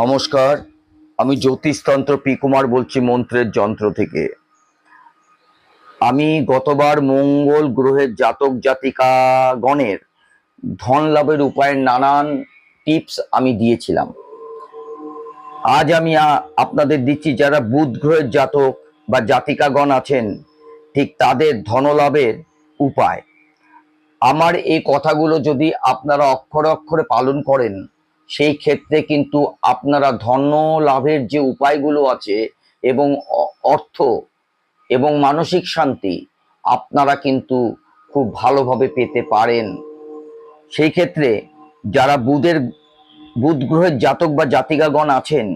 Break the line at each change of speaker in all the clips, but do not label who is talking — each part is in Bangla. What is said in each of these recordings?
নমস্কার, আমি জ্যোতিষতন্ত্র পি কুমার বলছি মন্ত্রের যন্ত্র থেকে। আমি গতবার মঙ্গল গ্রহের জাতক জাতিকাগণের ধন লাভের উপায়ের নানান টিপস আমি দিয়েছিলাম। আজ আমি আপনাদের দিচ্ছি যারা বুধ গ্রহের জাতক বা জাতিকাগণ আছেন, ঠিক তাদের ধনলাভের উপায়। আমার এই কথাগুলো যদি আপনারা অক্ষরে অক্ষরে পালন করেন সেই ক্ষেত্রে কিন্তু আপনারা ধন্য লাভের যে উপায়গুলো আছে এবং অর্থ এবং মানসিক শান্তি আপনারা কিন্তু খুব ভালোভাবে পেতে পারেন। সেই ক্ষেত্রে যারা বুধের, বুধ গ্রহের জাতক বা জাতিকাগণ আছেন,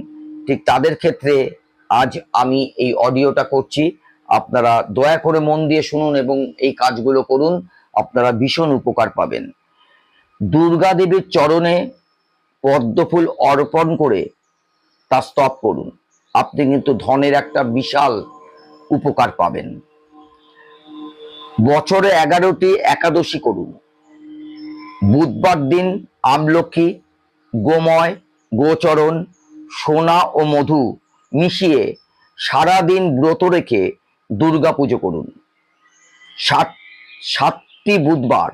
ঠিক তাদের ক্ষেত্রে আজ আমি এই অডিওটা করছি। আপনারা দয়া করে মন দিয়ে শুনুন এবং এই কাজগুলো করুন। আপনারা ভীষণ উপকার পাবেন। দুর্গা দেবীর চরণে পদ্মফুল অর্পণ করে তা স্তব করুন। আপনি কিন্তু ধনের একটা বিশাল উপকার পাবেন। বছরে এগারোটি একাদশী করুন। বুধবার দিন আমলক্ষী গোময়, গোচরণ, সোনা ও মধু মিশিয়ে সারা দিন ব্রত রেখে দুর্গা পুজো করুন। সাত, সাতটি বুধবার,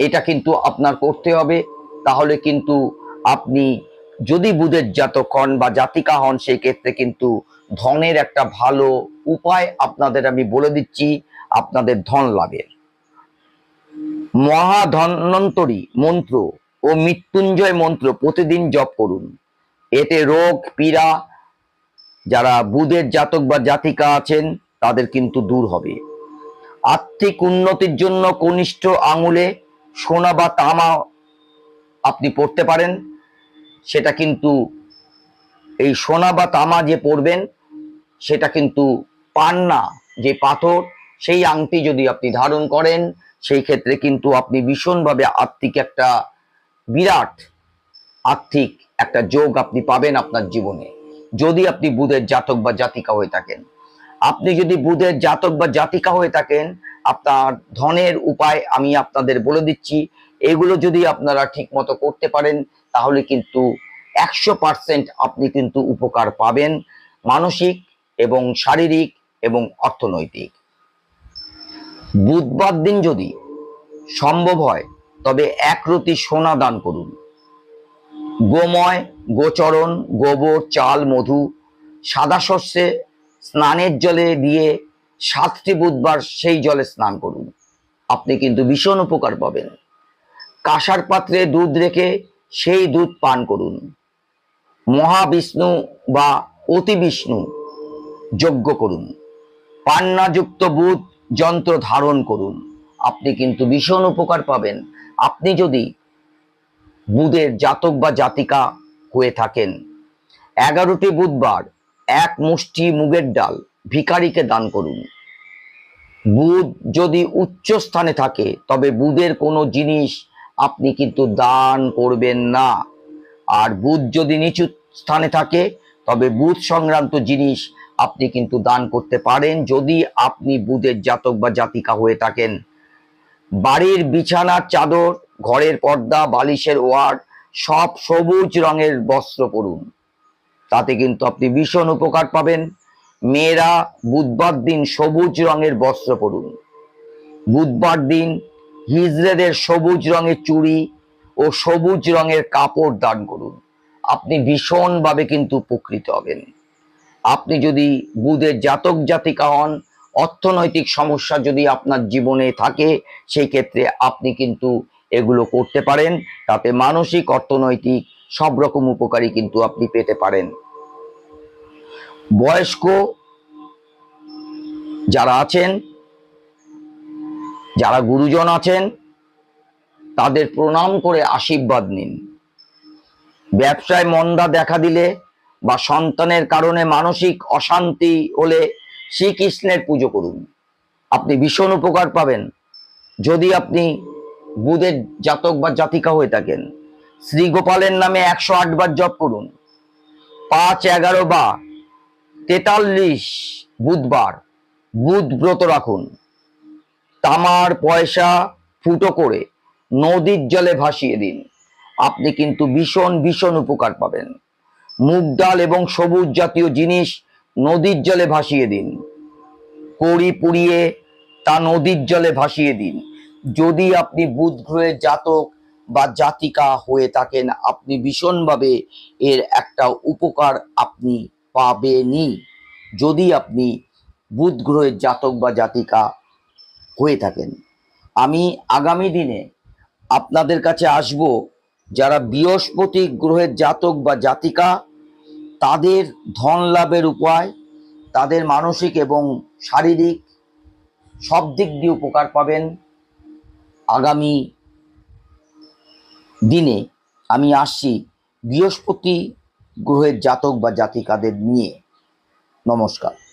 এটা কিন্তু আপনার করতে হবে। তাহলে কিন্তু আপনি যদি বুধের জাতক হন বা জাতিকা হন, সেই ক্ষেত্রে কিন্তু ধনের একটা ভালো উপায় আপনাদের আমি বলে দিচ্ছি, আপনাদের ধন লাভের মহাধন্বন্তরী মন্ত্র ও মৃত্যুঞ্জয় মন্ত্র প্রতিদিন জপ করুন। এতে রোগ, পীড়া, যারা বুধের জাতক বা জাতিকা আছেন, তাদের কিন্তু দূর হবে। আর্থিক উন্নতির জন্য কনিষ্ঠ আঙুলে সোনা বা তামা আপনি পড়তে পারেন। সেটা কিন্তু এই সোনা বা তামা যে পড়বেন সেটা কিন্তু পান্না যে পাথর, সেই আংটি যদি আপনি ধারণ করেন, সেই ক্ষেত্রে কিন্তু আপনি ভীষণভাবে আর্থিক একটা, বিরাট আর্থিক একটা যোগ আপনি পাবেন আপনার জীবনে। যদি আপনি বুধের জাতক বা জাতিকা হয়ে থাকেন। আপনি যদি বুধের জাতক বা জাতিকা হয়ে থাকেন, আপনার ধনের উপায় আমি আপনাদের বলে দিচ্ছি। এগুলো যদি আপনারা ঠিক মতো করতে পারেন তাহলে কিন্তু একশো পার্সেন্ট আপনি কিন্তু উপকার পাবেন মানসিক এবং শারীরিক এবং অর্থনৈতিক। বুধবার দিন যদি সম্ভব হয়, তবে একরতি সোনা দান করুন। গোময়, গোচরণ, গোবর, চাল, মধু, সাদা শস্যে স্নানের জলে দিয়ে সাতটি বুধবার সেই জলে স্নান করুন। আপনি কিন্তু ভীষণ উপকার পাবেন। কাঁসার পাত্রে দুধ রেখে সেই দুধ পান করুন। মহাবিষ্ণু বা অতি বিষ্ণু যজ্ঞ করুন। পান্নাযুক্ত বুধ যন্ত্র ধারণ করুন। আপনি কিন্তু ভীষণ উপকার পাবেন। আপনি যদি বুধের জাতক বা জাতিকা হয়ে থাকেন, এগারোটি বুধবার এক মুষ্টি মুগের ডাল ভিখারিকে দান করুন। বুধ যদি উচ্চ স্থানে থাকে, তবে বুধের কোনো জিনিস আপনি কিন্তু দান করবেন না। আর বুধ যদি নিচু স্থানে থাকে, তবে বুধ সংক্রান্ত জিনিস আপনি কিন্তু দান করতে পারেন যদি আপনি বুধের জাতক বা জাতিকা হয়ে থাকেন। বাড়ির বিছানার চাদর, ঘরের পর্দা, বালিশের ওয়ার্ড, সব সবুজ রঙের বস্ত্র পরুন। তাতে কিন্তু আপনি ভীষণ উপকার পাবেন। মেয়েরা বুধবার দিন সবুজ রঙের বস্ত্র পরুন। বুধবার দিন হিজড়েদের সবুজ রঙের চুড়ি ও সবুজ রঙের কাপড় দান করুন। আপনি ভীষণভাবে কিন্তু উপকৃত হবেন। আপনি যদি বুধের জাতক জাতিকা হন, অর্থনৈতিক সমস্যা যদি আপনার জীবনে থাকে, সেই ক্ষেত্রে আপনি কিন্তু এগুলো করতে পারেন। তাতে মানসিক, অর্থনৈতিক সব রকম উপকারী কিন্তু আপনি পেতে পারেন। বয়স্ক যারা আছেন যারা গুরুজন আছেন, তাদের প্রণাম করে আশীর্বাদ নিন। ব্যবসায় মন্দা দেখা দিলে বা সন্তানের কারণে মানসিক অশান্তি হলে শ্রীকৃষ্ণের পুজো করুন। আপনি ভীষণ উপকার পাবেন। যদি আপনি বুধের জাতক বা জাতিকা হয়ে থাকেন শ্রী গোপালের নামে একশো আটবার জপ করুন। পাঁচ এগারো বা তেতাল্লিশ বুধবার বুধ ব্রত রাখুন। তামার পয়সা ফুটো করে নদীর জলে ভাসিয়ে দিন। আপনি কিন্তু ভীষণ ভীষণ উপকার পাবেন। মুগ ডাল এবং সবুজ জাতীয় জিনিস নদীর জলে ভাসিয়ে দিন। কড়ি পুড়িয়ে তা নদীর জলে ভাসিয়ে দিন। যদি আপনি বুধ গ্রহের জাতক বা জাতিকা হয়ে থাকেন, আপনি ভীষণভাবে এর একটা উপকার আপনি পাবেনই। যদি আপনি বুধ গ্রহের জাতক বা জাতিকা হয়ে থাকেন। আমি আগামী দিনে আপনাদের কাছে আসব, যারা বৃহস্পতি গ্রহের জাতক বা জাতিকা, তাদের ধন লাভের উপায়, তাদের মানসিক এবং শারীরিক সব দিক দিয়ে উপকার পাবেন। আগামী দিনে আমি আসছি বৃহস্পতি গ্রহের জাতক বা জাতিকাদের নিয়ে। নমস্কার।